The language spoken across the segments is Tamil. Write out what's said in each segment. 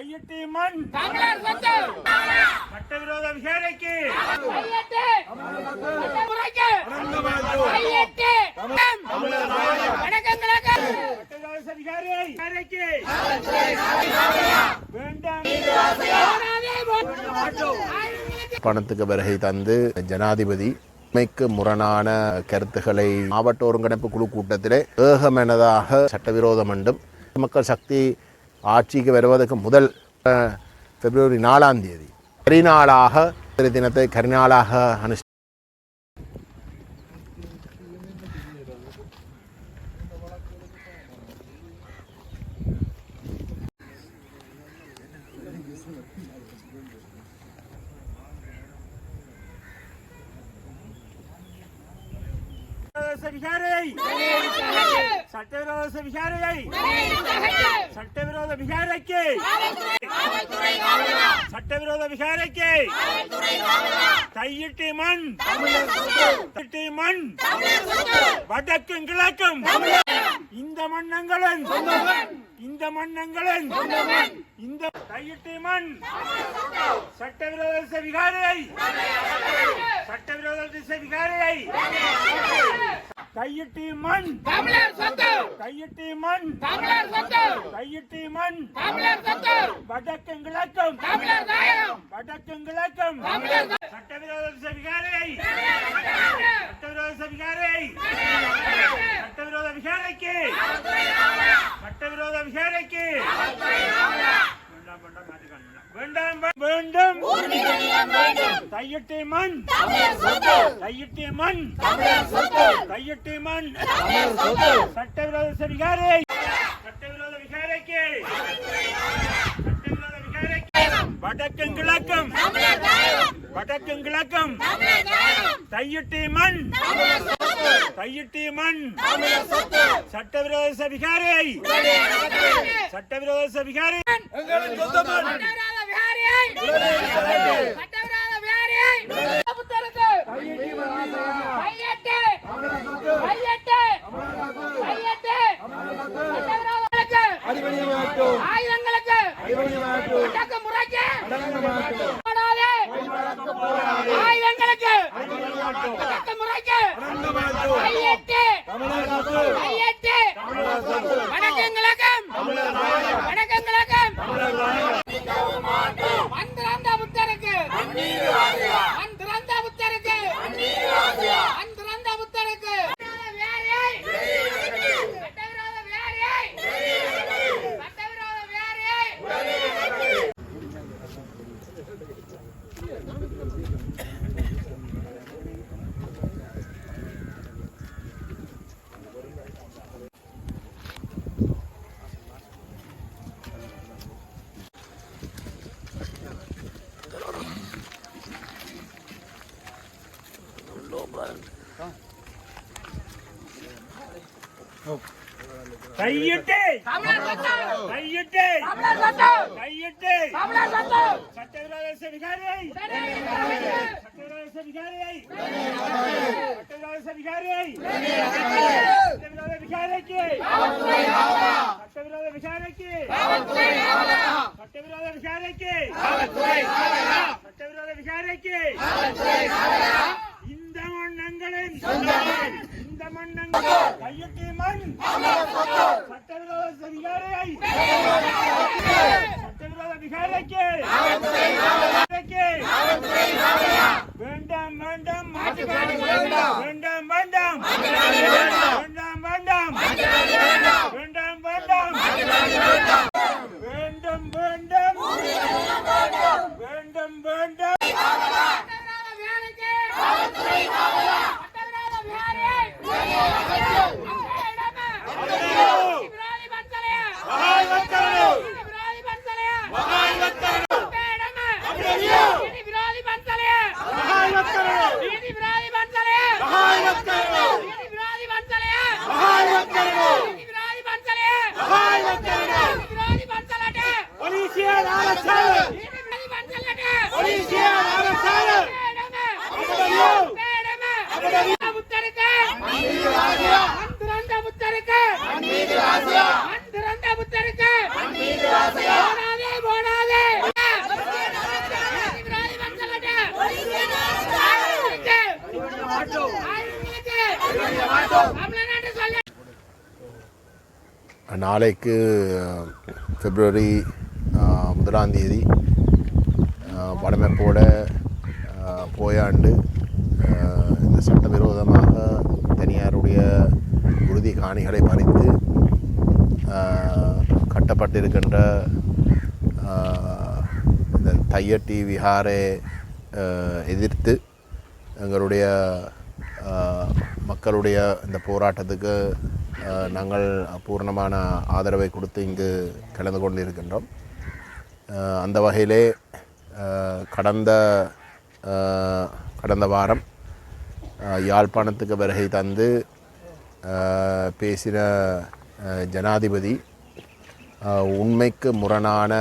கையிட்டி மண். சட்டவிரோத விசாரணைக்கு. பணத்துக்கு வருகை தந்து ஜனாதிபதி உண்மைக்கு முரணான கருத்துக்களை மாவட்ட ஒருங்கிணைப்பு குழு கூட்டத்திலே ஏகமனதாக சட்டவிரோதம் என்றும் மக்கள் சக்தி ஆட்சிக்கு வருவதற்கு முதல் பிப்ரவரி நாலாம் தேதி. கரிநாளாக தினத்தை கரிநாளாக அனுஷ்டி சட்டவிரோத விசாரணை சட்டவிரோத விசாரணை சட்டவிரோத விசாரணைக்கு! கையிட்டி மண்! கையிட்டி மண்! வடக்கும் கிழக்கும்! இந்த மண்ணங்களும் இந்த மண்ணங்களும் இந்த கையிட்டி மண்! சட்டவிரோத விகாரை சட்டவிரோத விகாரை கையிட்டி மண் தமிழர் சொத்து கையிட்டி மண் தமிழர் சொத்து கையிட்டி மண் தமிழர் சொத்து வடக்கும் கிழக்கும் தமிழர் தாயம் வடக்கும் கிழக்கும் தமிழர் சட்டவிரோத விகாரை சட்டவிரோத விகாரை சட்டவிரோத விசாரணைக்கு சட்டவிரோத விசாரணைக்கு வேண்டாம் வேண்டாம் வேண்டாம் வேண்டும். கையிட்டி மண். கையிட்டி மண். கையிட்டி மண். சட்டவிரோத விகாரை. சட்டவிரோத விகாரைக்கு. சட்டவிரோத விகாரைக்கு. வடக்கும் கிழக்கும். வடக்கும் கிழக்கும். கையிட்டி மண். கையிட்டி மண். சட்டவிரோத விகாரை. சட்டவிரோத விகாரை. சட்டவிரோத விகாரியை சட்டவிரோத ஆயுதங்களுக்கு முறைக்கு போடாதே ஆயுதங்களுக்கு முறைக்கு கையெட்டு கையெட்டு கையிட்டு தமிழர் சொத்து கையிட்டு தமிழர் சொத்து கையிட்டு தமிழர் சொத்து சட்டவிரோத விகாரை சட்டவிரோத விகாரை சட்டவிரோத விகாரை சட்டவிரோத விகாரைக்கு சட்டவிரோத விசாரணைக்கு சட்டவிரோத விசாரணைக்கு விசாரணைக்கு இந்த மண்ணங்கள் கையெட்டி மண் சட்டவிரோத விகாரை சட்டவிரோத விகாரைக்கு வேண்டாம் வேண்டாம். வேண்டாம். வேண்டாம் வேண்டாம். வேண்டாம் வேண்டாம். நாளைக்கு பிப்ரவரி முதலாம் தேதி வடமைப்போட போயாண்டு இந்த சட்டவிரோதமாக தனியாருடைய உறுதி காணிகளை பறித்து கட்டப்பட்டிருக்கின்ற இந்த தையட்டி விஹாரை எதிர்த்து எங்களுடைய மக்களுடைய இந்த போராட்டத்துக்கு நாங்கள் பூர்ணமான ஆதரவை கொடுத்து இங்கு கலந்து கொண்டிருக்கின்றோம். அந்த வகையிலே கடந்த கடந்த வாரம் யாழ்ப்பாணத்துக்கு வருகை தந்து பேசின ஜனாதிபதி உண்மைக்கு முரணான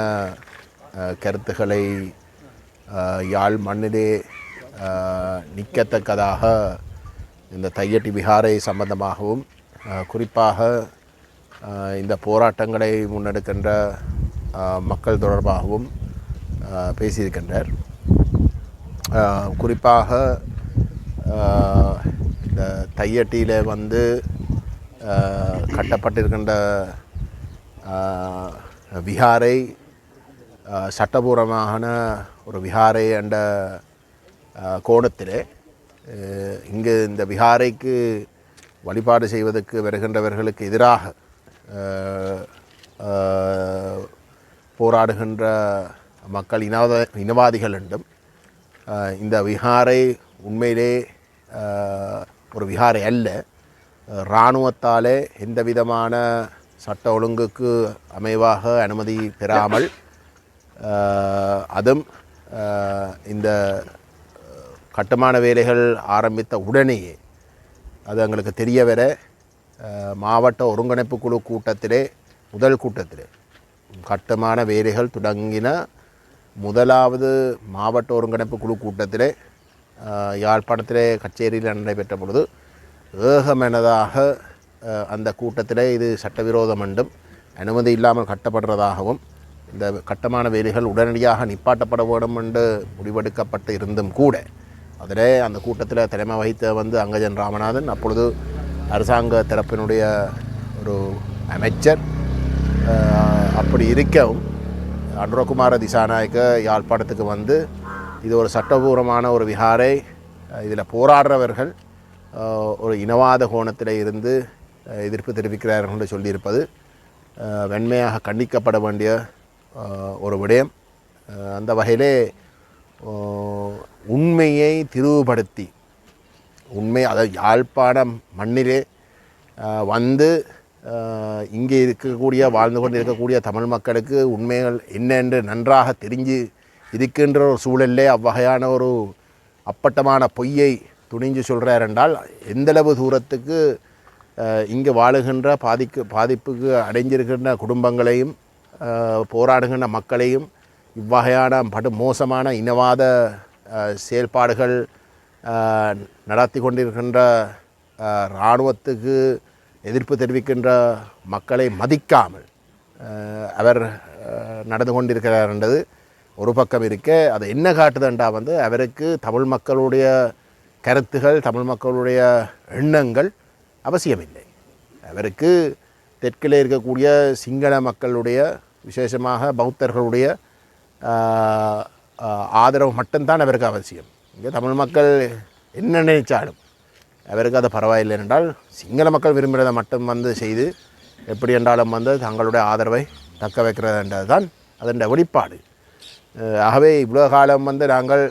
கருத்துக்களை யாழ் மண்ணிலே நிற்கத்தக்கதாக இந்த தையட்டி விகாரை சம்பந்தமாகவும் குறிப்பாக இந்த போராட்டங்களை முன்னெடுக்கின்ற மக்கள் தொடர்பாகவும் பேசியிருக்கின்றார். குறிப்பாக இந்த தையட்டியில் வந்து கட்டப்பட்டிருக்கின்ற விஹாரை விகாரை சட்டபூர்வமான ஒரு விஹாரை என்ற கோணத்திலே இங்கு இந்த விகாரைக்கு வழிபாடு செய்வதற்கு வருகின்றவர்களுக்கு எதிராக போராடுகின்ற மக்கள் இனவாத இனவாதிகள் என்றும் இந்த விஹாரை உண்மையிலே ஒரு விஹாரை அல்ல இராணுவத்தாலே எந்த விதமான சட்ட ஒழுங்குக்கு அமைவாக அனுமதி பெறாமல் அதுவும் இந்த கட்டுமான வேலைகள் ஆரம்பித்த உடனேயே அது எங்களுக்கு தெரிய வர மாவட்ட ஒருங்கிணைப்பு குழு கூட்டத்திலே முதல் கூட்டத்திலே. கட்டுமான வேலைகள் தொடங்கின முதலாவது மாவட்ட ஒருங்கிணைப்பு குழு கூட்டத்திலே யாழ்ப்பாணத்திலே கச்சேரியில் நடைபெற்ற பொழுது ஏகமெனதாக அந்த கூட்டத்திலே இது சட்டவிரோதம் என்றும் அனுமதி இல்லாமல் கட்டப்படுறதாகவும் இந்த கட்டுமான வேலைகள் உடனடியாக நிப்பாட்டப்பட வேண்டும் என்று முடிவெடுக்கப்பட்டு இருந்தும் கூட அதிலே அந்த கூட்டத்தில் தலைமை வகித்த வந்து அங்கஜன் ராமநாதன் அப்பொழுது அரசாங்க தரப்பினுடைய ஒரு அமைச்சர். அப்படி இருக்கவும் அனுரகுமார திசாநாயக்க யாழ்ப்பாணத்துக்கு வந்து இது ஒரு சட்டபூர்வமான ஒரு விகாரை இதில் போராடுறவர்கள் ஒரு இனவாத கோணத்தில் இருந்து எதிர்ப்பு தெரிவிக்கிறார்கள் என்று சொல்லியிருப்பது வெண்மையாக கண்டிக்கப்பட வேண்டிய ஒரு விடயம். அந்த வகையிலே உண்மையை திரிவுபடுத்தி உண்மை அதாவது யாழ்ப்பாணம் மண்ணிலே வந்து இங்கே இருக்கக்கூடிய வாழ்ந்து கொண்டு இருக்கக்கூடிய தமிழ் மக்களுக்கு உண்மைகள் என்ன என்று நன்றாக தெரிஞ்சு இருக்கின்ற ஒரு சூழலிலே அவ்வகையான ஒரு அப்பட்டமான பொய்யை துணிஞ்சு சொல்கிறார் என்றால் எந்தளவு தூரத்துக்கு இங்கே இங்கு வாழுகின்ற பாதிக்கு பாதிப்புக்கு அடைஞ்சிருக்கின்ற குடும்பங்களையும் போராடுகின்ற மக்களையும் இவ்வகையான படு மோசமான இனவாத செயல்பாடுகள் நடத்தி கொண்டிருக்கின்ற இராணுவத்துக்கு எதிர்ப்பு தெரிவிக்கின்ற மக்களை மதிக்காமல் அவர் நடந்து கொண்டிருக்கிறார் என்றது ஒரு பக்கம் இருக்க. அது என்ன காட்டுதுன்றா வந்து அவருக்கு தமிழ் மக்களுடைய கருத்துகள் தமிழ் மக்களுடைய எண்ணங்கள் அவசியமில்லை. அவருக்கு தெற்கில் இருக்கக்கூடிய சிங்கள மக்களுடைய விசேஷமாக பௌத்தர்களுடைய ஆதரவு மட்டும்தான் அவருக்கு அவசியம். இங்கே தமிழ் மக்கள் என்ன நினைச்சாலும் அவருக்கு அது பரவாயில்லை என்றால் சிங்கள மக்கள் விரும்புகிறதை மட்டும் வந்து செய்து எப்படி என்றாலும் வந்து தங்களுடைய ஆதரவை தக்க வைக்கிறது என்றது தான் அதன் வெளிப்பாடு ஆகவே இவ்வளோ காலம் வந்து நாங்கள்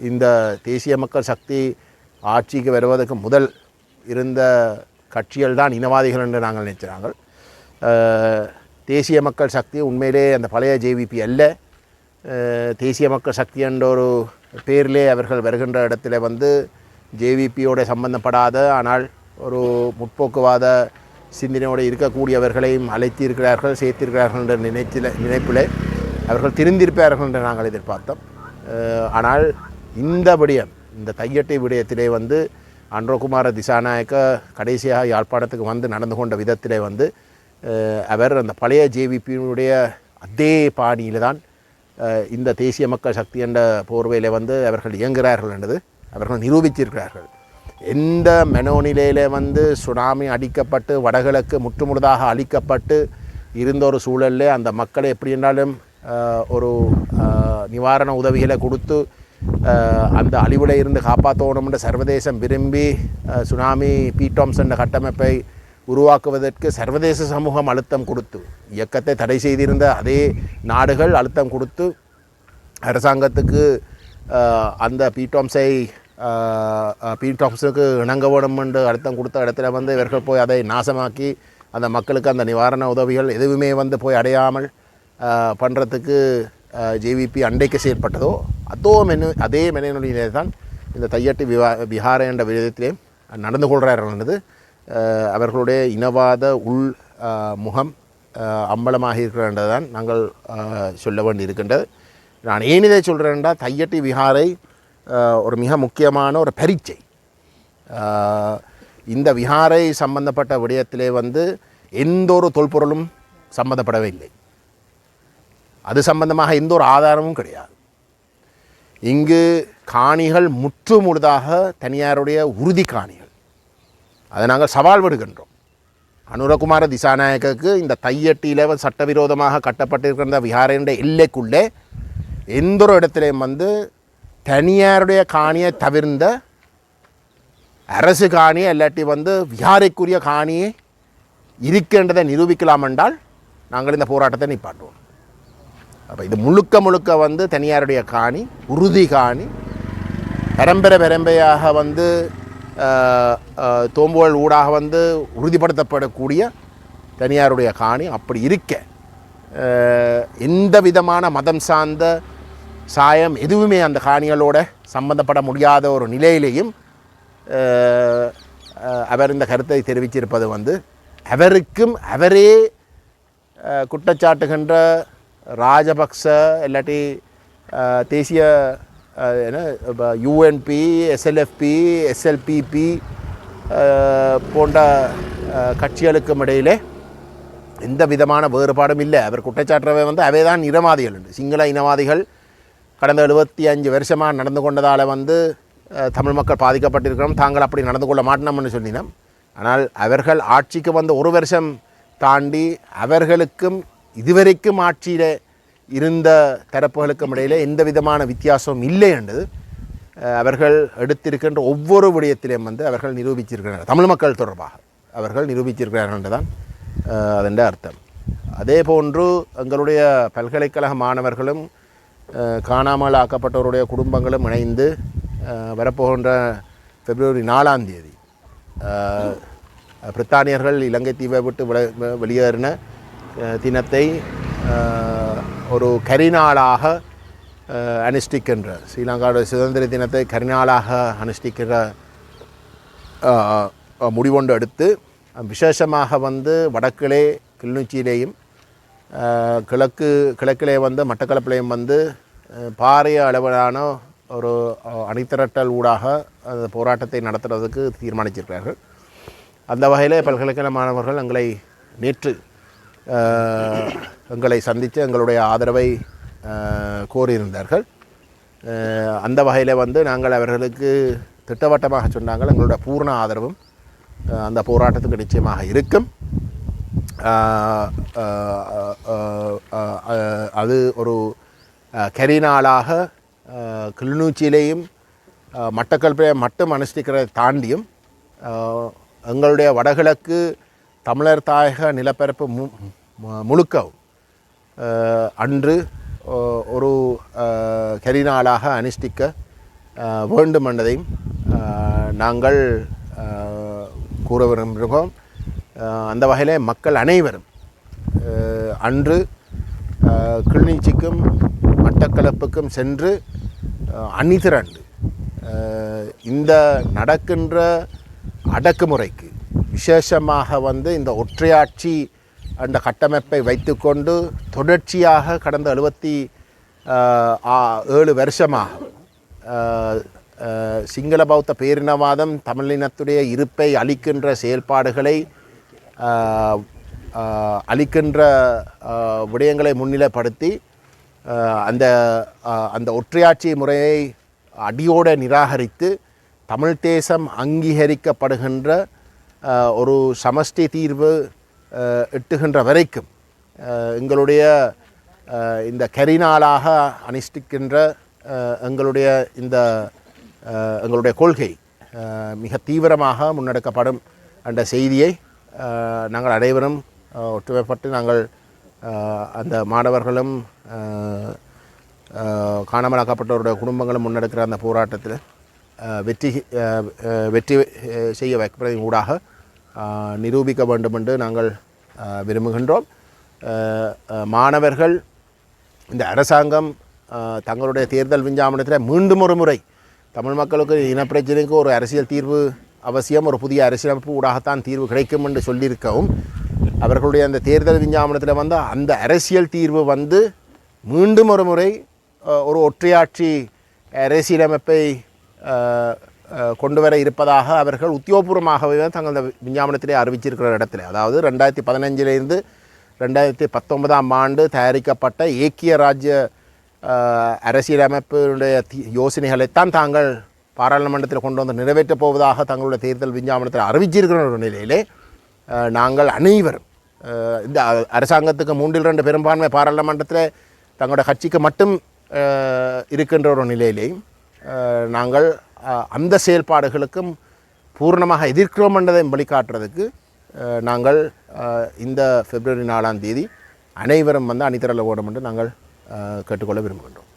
இந்த தேசிய மக்கள் சக்தி ஆட்சிக்கு வருவதற்கு முதல் இருந்த கட்சிகள் தான் இனவாதிகள் என்று நாங்கள் நினைச்சாங்கள் தேசிய மக்கள் சக்தி உண்மையிலே அந்த பழைய ஜேவிபி அல்ல. தேசிய மக்கள் சக்தி என்ற ஒரு பேரிலே அவர்கள் வருகின்ற இடத்துல வந்து ஜேவிபியோட சம்பந்தப்படாத ஆனால் ஒரு முற்போக்குவாத சிந்தனையோடு இருக்கக்கூடியவர்களையும் அழைத்து இருக்கிறார்கள் சேர்த்திருக்கிறார்கள் என்ற நினைச்சில நினைப்பில் அவர்கள் திருந்திருப்பார்கள் என்று நாங்கள் எதிர்பார்த்தோம். ஆனால் இந்த விடயம் இந்த தையட்டை விடயத்திலே வந்து அன்றகுமார திசாநாயக்க கடைசியாக யாழ்ப்பாணத்துக்கு வந்து நடந்து கொண்ட விதத்திலே வந்து அவர் அந்த பழைய ஜேவிபியினுடைய அதே பாணியில் தான் இந்த தேசிய மக்கள் சக்தி என்ற போர்வையில் வந்து அவர்கள் இயங்குகிறார்கள் என்றது அவர்கள் நிரூபித்திருக்கிறார்கள். எந்த மனோநிலையில் வந்து சுனாமி அடிக்கப்பட்டு வடகிழக்கு முற்றுமுழுதாக அழிக்கப்பட்டு இருந்த ஒரு சூழலில் அந்த மக்களை எப்படி என்றாலும் ஒரு நிவாரண உதவிகளை கொடுத்து அந்த அழிவில் இருந்து காப்பாற்றணும்ன்ற சர்வதேசம் விரும்பி சுனாமி பீட்டாம்ஸ் என்ற கட்டமைப்பை உருவாக்குவதற்கு சர்வதேச சமூகம் அழுத்தம் கொடுத்து இயக்கத்தை தடை செய்திருந்த அதே நாடுகள் அழுத்தம் கொடுத்து அரசாங்கத்துக்கு அந்த பீட்டாம்ஸை பீட்டாம்ஸுக்கு இணங்க வேணும் என்று அழுத்தம் கொடுத்த இடத்துல வந்து இவர்கள் போய் அதை நாசமாக்கி அந்த மக்களுக்கு அந்த நிவாரண உதவிகள் எதுவுமே வந்து போய் அடையாமல் பண்ணுறதுக்கு ஜேவிபி அண்டைக்கு செயற்பட்டதோ அதோ மெனு அதே மெனனுடைய தான் இந்த தையட்டு விவா விஹார என்ற விதத்திலே நடந்து கொள்கிறார்கள் அஹ், அவர்களுடைய இனவாத உள் முகம் அம்பலமாக இருக்கிறன்றதான் நாங்கள் சொல்ல வேண்டி இருக்கின்றது நான் ஏன் இதை சொல்கிறேன்டா தையட்டி விஹாரை ஒரு மிக முக்கியமான ஒரு பரீட்சை. இந்த விஹாரை சம்பந்தப்பட்ட விடயத்திலே வந்து எந்த ஒரு தொல்பொருளும் சம்மந்தப்படவே இல்லை அது சம்பந்தமாக எந்த ஒரு ஆதாரமும் கிடையாது. இங்கு காணிகள் முற்று முழுதாக தனியாருடைய உறுதி காணிகள். அதை நாங்கள் சவால் விடுகின்றோம். அனுரகுமார திசாநாயகருக்கு இந்த தையட்டியில் சட்டவிரோதமாக கட்டப்பட்டிருக்கிற இந்த எல்லைக்குள்ளே எந்த ஒரு இடத்துலையும் வந்து தனியாருடைய காணியை தவிர்ந்த அரசு காணியை இல்லாட்டி வந்து விஹாரைக்குரிய காணியை இருக்கின்றதை நிரூபிக்கலாம் என்றால் நாங்கள் இந்த போராட்டத்தை நிப்பாட்டுவோம். அப்போ இது முழுக்க முழுக்க வந்து தனியாருடைய காணி உறுதி காணி பரம்பரை பரம்பரையாக வந்து தோம்புகள் ஊடாக வந்து உறுதிப்படுத்தப்படக்கூடிய தனியாருடைய காணி அப்படி இருக்க எந்த விதமான மதம் சார்ந்த சாயம் எதுவுமே அந்த காணிகளோட சம்பந்தப்பட முடியாத ஒரு நிலையிலேயும் அவர் இந்த கருத்தை தெரிவிச்சிருப்பது வந்து அவருக்கும் அவரே குற்றச்சாட்டுகின்ற ராஜபக்ச இல்லாட்டி தேசிய என்ன என்ன யூஎன்பி எஸ்எல்எஃப்பி எஸ்எல்பிபி போன்ற கட்சிகளுக்கும் இடையிலே எந்த விதமான வேறுபாடும் இல்லை. அவர் குற்றச்சாட்டுறவை வந்து அவை தான் இனவாதிகள் உண்டு சிங்கள இனவாதிகள் கடந்த எழுபத்தி அஞ்சு வருஷமாக நடந்து கொண்டதால் வந்து தமிழ் மக்கள் பாதிக்கப்பட்டிருக்கிறோம். தாங்கள் அப்படி நடந்து கொள்ள மாட்டோம்னு சொன்னினோம் ஆனால் அவர்கள் ஆட்சிக்கு வந்து ஒரு வருஷம் தாண்டி அவர்களுக்கும் இதுவரைக்கும் ஆட்சியில் இருந்த தரப்புகளுக்கும் இடையிலே எந்த விதமான வித்தியாசமும் இல்லை என்று அவர்கள் எடுத்திருக்கின்ற ஒவ்வொரு விடயத்திலையும் வந்து அவர்கள் நிரூபிச்சிருக்கிறார்கள். தமிழ் மக்கள் தொடர்பாக அவர்கள் நிரூபிச்சிருக்கிறார்கள் என்றுதான் அதென்ற அர்த்தம். அதே போன்று எங்களுடைய பல்கலைக்கழக மாணவர்களும் காணாமல் ஆக்கப்பட்டவருடைய குடும்பங்களும் இணைந்து வரப்போகின்ற பிப்ரவரி நாலாம் தேதி பிரித்தானியர்கள் இலங்கை தீவை விட்டு வெளியேறின தினத்தை ஒரு கரிநாளாக அனுஷ்டிக்கின்ற ஸ்ரீலங்காவுடைய சுதந்திர தினத்தை கரிநாளாக அனுஷ்டிக்கிற முடிவொன்று எடுத்து விசேஷமாக வந்து வடக்கிலே கிளிநொச்சியிலேயும் கிழக்கு கிழக்கிலே வந்து மட்டக்களப்பிலையும் வந்து பாரிய அளவிலான ஒரு அஹ், அணிதிரட்டல் ஊடாக அந்த போராட்டத்தை நடத்துறதுக்கு தீர்மானிச்சிருக்கிறார்கள். அந்த வகையில் பல்கலைக்கழக மாணவர்கள் எங்களை நேற்று எங்களை சந்தித்து எங்களுடைய ஆதரவை கோரியிருந்தார்கள். அந்த வகையில் வந்து நாங்கள் அவர்களுக்கு திட்டவட்டமாக சொன்னாங்கள். எங்களுடைய பூர்ண ஆதரவும் அந்த போராட்டத்துக்கு நிச்சயமாக இருக்கும். அது ஒரு கரிநாளாக கிளிநூச்சியிலேயும் கிளிநொச்சியிலேயும் மட்டும் அனுஷ்டிக்கிறதை தாண்டியும் எங்களுடைய வடகிழக்கு தமிழர் தாயக நிலப்பரப்பு மு முழுக்க அன்று ஒரு கரிநாளாக அனுஷ்டிக்க வேண்டும் என்பதையும் நாங்கள் கூற விரும்புகிறோம். அந்த வகையில் மக்கள் அனைவரும் அன்று கிளிநீச்சிக்கும் மட்டக்களப்புக்கும் சென்று அணிதிரண்டு இந்த நடக்கின்ற அடக்குமுறைக்கு விசேஷமாக வந்து இந்த ஒற்றையாட்சி அந்த கட்டமைப்பை வைத்துக்கொண்டு தொடர்ச்சியாக கடந்த எழுபத்தி ஏழு வருஷமாக சிங்கள பௌத்த பேரினவாதம் தமிழினத்துடைய இருப்பை அளிக்கின்ற செயல்பாடுகளை அளிக்கின்ற விடயங்களை முன்னிலைப்படுத்தி அந்த அந்த ஒற்றையாட்சி முறையை அடியோடு நிராகரித்து தமிழ் தேசம் அங்கீகரிக்கப்படுகின்ற ஒரு சமஷ்டி தீர்வு எட்டுகின்ற வரைக்கும் எங்களுடைய இந்த கரிநாளாக அனுஷ்டிக்கின்ற எங்களுடைய இந்த எங்களுடைய கொள்கை மிக தீவிரமாக முன்னெடுக்கப்படும் என்ற செய்தியை நாங்கள் அனைவரும் ஒற்றுமைப்பட்டு நாங்கள் அந்த மாணவர்களும் காணாமலாக்கப்பட்டவருடைய குடும்பங்களும் முன்னெடுக்கிற அந்த போராட்டத்தில் வெற்றி வெற்றி செய்ய வைப்பதன் ஊடாக நிரூபிக்க வேண்டும் என்று நாங்கள் விரும்புகின்றோம். மாணவர்கள் இந்த அரசாங்கம் தங்களுடைய தேர்தல் விஞ்ஞாபனத்தில் மீண்டும் ஒரு முறை தமிழ் மக்களுக்கு இனப்பிரச்சனைக்கு ஒரு அரசியல் தீர்வு அவசியம் ஒரு புதிய அரசியலமைப்பு ஊடாகத்தான் தீர்வு கிடைக்கும் என்று சொல்லியிருக்கவும் அவர்களுடைய அந்த தேர்தல் விஞ்ஞாபனத்தில் வந்து அந்த அரசியல் தீர்வு வந்து மீண்டும் ஒரு முறை ஒரு ஒற்றையாட்சி அரசியலமைப்பை கொண்டு வர இருப்பதாக அவர்கள் உத்தியோகபூர்வமாகவே தங்கள் விஞ்ஞாபனத்திலே அறிவிச்சிருக்கிற இடத்துல. அதாவது ரெண்டாயிரத்தி பதினஞ்சிலிருந்து ரெண்டாயிரத்தி பத்தொன்பதாம் ஆண்டு தயாரிக்கப்பட்ட ஏக்கிய ராஜ்ய அரசியலமைப்பினுடைய யோசனைகளைத்தான் தாங்கள் பாராளுமன்றத்தில் கொண்டு வந்து நிறைவேற்றப் போவதாக தங்களுடைய தேர்தல் விஞ்ஞாபனத்தில் அறிவிச்சிருக்கிற ஒரு நிலையிலே நாங்கள் அனைவரும் இந்த அரசாங்கத்துக்கு மூன்றில் ரெண்டு பெரும்பான்மை பாராளுமன்றத்தில் தங்களுடைய கட்சிக்கு மட்டும் இருக்கின்ற ஒரு நிலையிலேயும் நாங்கள் அந்த செயல்பாடுகளுக்கும் பூர்ணமாக எதிர்க்கிறோம் என்றதை வழிகாட்டுறதுக்கு நாங்கள் இந்த பிப்ரவரி நாலாம் தேதி அனைவரும் வந்து அணிதிரள ஓடும் என்று நாங்கள் கேட்டுக்கொள்ள விரும்புகின்றோம்.